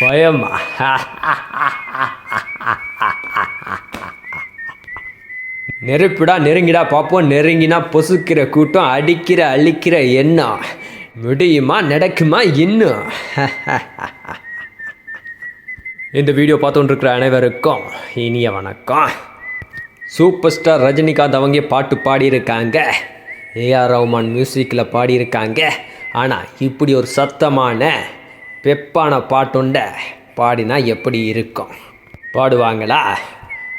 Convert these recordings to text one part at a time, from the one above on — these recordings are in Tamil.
பயமா நெருப்பிடா நெருங்கிடா பார்ப்போம் நெருங்கினா பொசுக்கிற கூட்டம் அடிக்கிற அழிக்கிற எண்ணம் முடியுமா நடக்குமா இன்னும்? இந்த வீடியோ பார்த்துட்டு இருக்கிற அனைவருக்கும் இனிய வணக்கம். சூப்பர் ஸ்டார் ரஜினிகாந்த் அவங்க பாட்டு பாடியிருக்காங்க. ஏஆர் ரஹ்மான் மியூசிக்கில் பாடியிருக்காங்க. ஆனால் இப்படி ஒரு சத்தமான பெப்பான பாட்டுண்ட பாடினா எப்படி இருக்கும்? பாடுவாங்களா?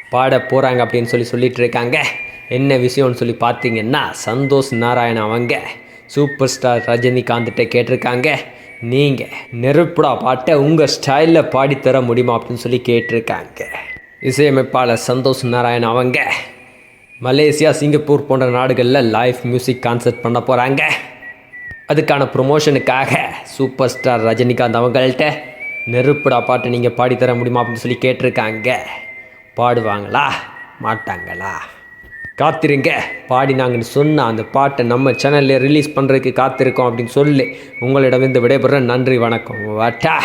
பாட போகிறாங்க அப்படின்னு சொல்லி சொல்லிட்டு இருக்காங்க. என்ன விஷயம்னு சொல்லி பார்த்தீங்கன்னா சந்தோஷ் நாராயண் அவங்க சூப்பர் ஸ்டார் ரஜினிகாந்த்கிட்ட கேட்டிருக்காங்க. நீங்கள் நெருப்புடா பாட்டை உங்கள் ஸ்டைலில் பாடித்தர முடியுமா அப்படின்னு சொல்லி கேட்டிருக்காங்க. இசையமைப்பாளர் சந்தோஷ் நாராயண் அவங்க மலேசியா சிங்கப்பூர் போன்ற நாடுகளில் லைவ் மியூசிக் கான்சர்ட் பண்ண போகிறாங்க அதுக்கான ப்ரொமோஷனுக்காக சூப்பர் ஸ்டார் ரஜினிகாந்த் அவங்கள்ட்ட நெருப்புடா பாட்டு நீங்கள் பாடித்தர முடியுமா அப்படின்னு சொல்லி கேட்டிருக்காங்க. பாடுவாங்களா? மாட்டாங்களா? காத்திருங்க. பாடினாங்கன்னு சொன்ன அந்த பாட்டை நம்ம சேனலில் ரிலீஸ் பண்ணுறதுக்கு காத்திருக்கோம் அப்படின்னு சொல்லி உங்களிடமிருந்து விடைபெற நன்றி வணக்கம். வாட்டா!